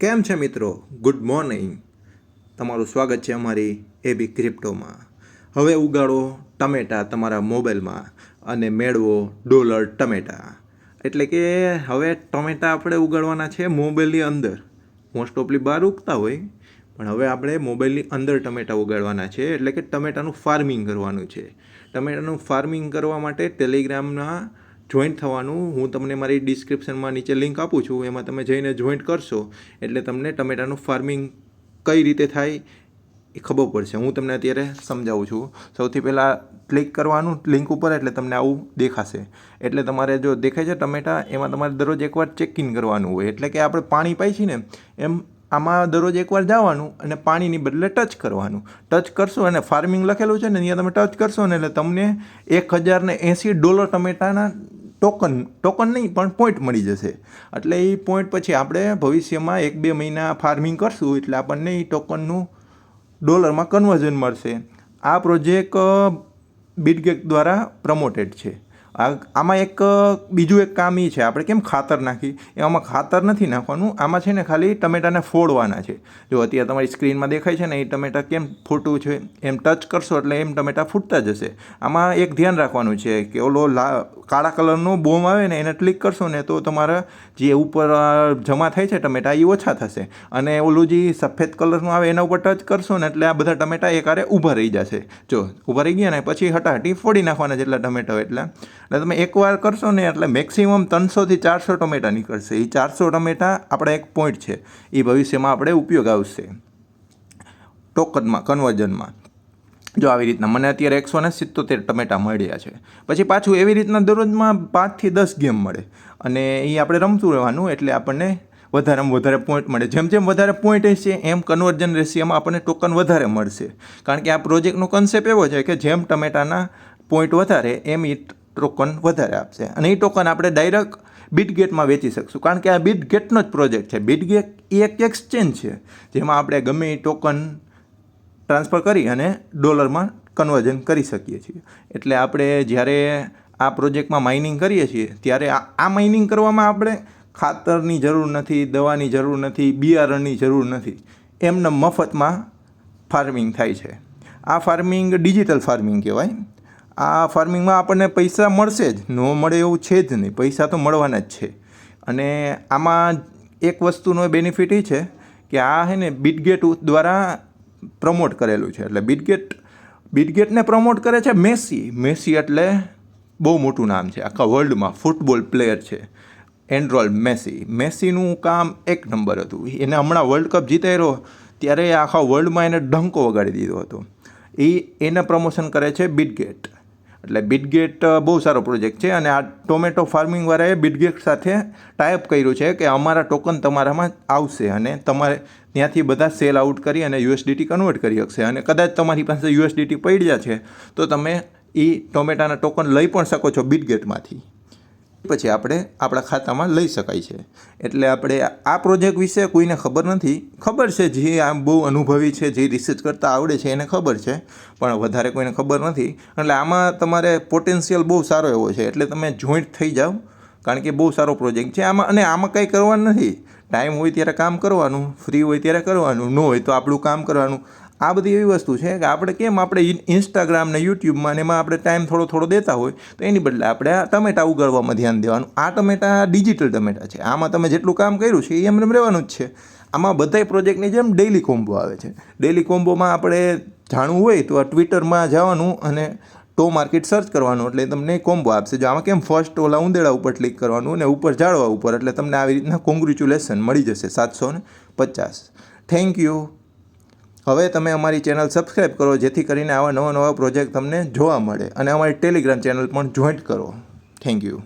કેમ છે મિત્રો? ગુડ મોર્નિંગ તમારું સ્વાગત છે અમારી એબી ક્રિપ્ટોમાં હવે ઉગાડો ટમેટા તમારા મોબાઈલમાં અને મેળવો ડોલર ટમેટા. એટલે કે હવે ટમેટા આપણે ઉગાડવાના છે મોબાઈલની અંદર. મોસ્ટ ઓફલી બહાર ઉગતા હોય, પણ હવે આપણે મોબાઈલની અંદર ટમેટા ઉગાડવાના છે. એટલે કે ટમેટાનું ફાર્મિંગ કરવાનું છે. ટમેટાનું ફાર્મિંગ કરવા માટે ટેલિગ્રામના જોઈન્ટ થવાનું, હું તમને મારી ડિસ્ક્રિપ્શનમાં નીચે લિંક આપું છું, એમાં તમે જઈને જોઈન્ટ કરશો. એટલે તમને ટમેટાનું ફાર્મિંગ કઈ રીતે થાય એ ખબર પડશે. હું તમને અત્યારે સમજાવું છું. સૌથી પહેલાં ક્લિક કરવાનું લિંક ઉપર, એટલે તમને આવું દેખાશે. એટલે તમારે જો દેખાય છે ટમેટા, એમાં તમારે દરરોજ એકવાર ચેક ઇન કરવાનું હોય. એટલે કે આપણે પાણી પાઈ છીએ ને, એમ આમાં દરરોજ એકવાર જવાનું અને પાણીની બદલે ટચ કરવાનું. ટચ કરશો અને ફાર્મિંગ લખેલું છે ને, અહીંયા તમે ટચ કરશો ને, એટલે તમને એક હજાર ને એંસી ડોલર ટમેટાના ટોકન ટોકન નહીં, પણ પોઈન્ટ મળી જશે. એટલે એ પોઈન્ટ પછી આપણે ભવિષ્યમાં એક બે મહિના ફાર્મિંગ કરશું, એટલે આપણને એ ટોકનનું ડોલરમાં કન્વર્ઝન મળશે. આ પ્રોજેક્ટ બિટગેટ દ્વારા પ્રમોટેડ છે. આમાં એક બીજું એક કામ એ છે. આપણે કેમ ખાતર નાખી? એમાં ખાતર નથી નાખવાનું. આમાં છે ને ખાલી ટમેટાને ફોડવાના છે. જો અત્યારે તમારી સ્ક્રીનમાં દેખાય છે ને એ ટમેટા કેમ ફૂટવું છે? એમ ટચ કરશો એટલે એમ ટમેટા ફૂટતા જશે. આમાં એક ધ્યાન રાખવાનું છે કે ઓલો લા કાળા કલરનો બોમ આવે ને, એને ક્લિક કરશો ને, તો તમારા જે ઉપર જમા થાય છે ટમેટા એ ઓછા થશે. અને ઓલું જે સફેદ કલરનું આવે, એના ઉપર ટચ કરશો ને, એટલે આ બધા ટમેટા એકારે ઊભા રહી જશે. જો, ઊભા રહી ગયા ને, પછી હટાહટી ફોડી નાખવાના જેટલા ટમેટા એટલા. એટલે તમે એકવાર કરશો ને, એટલે મેક્સિમમ ત્રણસોથી ચારસો ટમેટા નીકળશે. એ ચારસો ટમેટા આપણા એક પોઈન્ટ છે. એ ભવિષ્યમાં આપણે ઉપયોગ આવશે. ટોકનમાં કન્વર્જનમાં જો આવી રીતના, મને અત્યારે એકસો ને સિત્તોતેર ટમેટા મળ્યા છે. પછી પાછું એવી રીતના દરરોજમાં પાંચથી દસ ગેમ મળે. અને એ આપણે રમતું રહેવાનું એટલે આપણને વધારેમાં વધારે પોઈન્ટ મળે. જેમ જેમ વધારે પોઈન્ટ હશે, એમ કન્વર્જન રેશિયામાં આપણને ટોકન વધારે મળશે. કારણ કે આ પ્રોજેક્ટનો કન્સેપ્ટ એવો છે કે જેમ ટમેટાના પોઈન્ટ વધારે, એમ એ ટોકન વધારે આપશે. અને એ ટોકન આપણે ડાયરેક્ટ બિટગેટમાં વેચી શકશું. કારણ કે આ બિટગેટનો જ પ્રોજેક્ટ છે. બિટગેટ એ એક એક્સચેન્જ છે. જેમાં આપણે ગમે એ ટોકન ટ્રાન્સફર કરી અને ડોલરમાં કન્વર્ઝન કરી શકીએ છીએ. એટલે આપણે જ્યારે આ પ્રોજેક્ટમાં માઇનિંગ કરીએ છીએ, ત્યારે આ માઇનિંગ કરવામાં આપણે ખાતરની જરૂર નથી, દવાની જરૂર નથી, બિયારણની જરૂર નથી. એમને મફતમાં ફાર્મિંગ થાય છે. આ ફાર્મિંગ ડિજિટલ ફાર્મિંગ કહેવાય. આ ફાર્મિંગમાં આપણને પૈસા મળશે જ. ન મળે એવું છે જ નહીં. પૈસા તો મળવાના જ છે. અને આમાં એક વસ્તુનો બેનિફિટ એ છે કે આ છે ને બિટગેટ દ્વારા પ્રમોટ કરેલું છે. એટલે બિટગેટ બિટગેટને પ્રમોટ કરે છે મેસી મેસી એટલે બહુ મોટું નામ છે. આખા વર્લ્ડમાં ફૂટબોલ પ્લેયર છે. એન્ડ્રોલ મેસી મેસીનું કામ એક નંબર હતું. એને હમણાં વર્લ્ડ કપ જીતાડ્યો ત્યારે આખા વર્લ્ડમાં એને ડંકો વગાડી દીધો હતો. એ એને પ્રમોશન કરે છે બિટગેટ એટલે બિટગેટ બહુ સારો પ્રોજેક્ટ છે અને આ ટોમેટો ફાર્મિંગવાળાએ બિટગેટ સાથે ટાઈપ કર્યું છે કે અમારા ટોકન તમારામાં આવશે અને તમારે ત્યાંથી બધા સેલ આઉટ કરી અને યુએસડીટી કન્વર્ટ કરી શકશે. અને કદાચ તમારી પાસે યુએસડીટી પડ્યા છે, તો તમે એ ટોમેટાના ટોકન લઈ પણ શકો છો બિટગેટમાંથી પછી આપણે આપણા ખાતામાં લઈ શકાય છે. એટલે આપણે આ પ્રોજેક્ટ વિશે કોઈને ખબર નથી. ખબર છે જે આમ બહુ અનુભવી છે, જે રિસર્ચ કરતાં આવડે છે એને ખબર છે, પણ વધારે કોઈને ખબર નથી. એટલે આમાં તમારે પોટેન્શિયલ બહુ સારો એવો છે. એટલે તમે જોઈન્ટ થઈ જાઓ, કારણ કે બહુ સારો પ્રોજેક્ટ છે. આમાં અને આમાં કંઈ કરવાનું નથી. ટાઈમ હોય ત્યારે કામ કરવાનું ફ્રી હોય ત્યારે કરવાનું, ન હોય તો આપણું કામ કરવાનું. આ બધી એવી વસ્તુ છે કે આપણે કેમ આપણે ઇન્સ્ટાગ્રામ ને યુટ્યુબમાં ને એમાં આપણે ટાઈમ થોડો થોડો દેતા હોય, તો એની બદલે આપણે આ ટમેટા ઉગાડવામાં ધ્યાન દેવાનું. આ ટમેટા ડિજિટલ ટમેટા છે. આમાં તમે જેટલું કામ કર્યું છે એ એમ એમ રહેવાનું જ છે. આમાં બધાય પ્રોજેક્ટની જેમ ડેઇલી કોમ્બો આવે છે. ડેઇલી કોમ્બોમાં આપણે જાણવું હોય તો આ ટ્વિટરમાં જવાનું અને ટો માર્કેટ સર્ચ કરવાનું, એટલે તમને કોમ્બો આપશે. જો આમાં કેમ ફર્સ્ટ ઓલા ઉંદેડા ઉપર ક્લિક કરવાનું અને ઉપર જાળવા ઉપર, એટલે તમને આવી રીતના કોંગ્રેચ્યુલેશન મળી જશે સાતસો ને પચાસ. થેન્ક યુ હવે તમે અમારી ચેનલ સબસ્ક્રાઈબ કરો, જેથી કરીને આવા નવા નવા પ્રોજેક્ટ તમને જોવા મળે. અને અમારી ટેલિગ્રામ ચેનલ પણ જોઈન્ટ કરો. Thank you.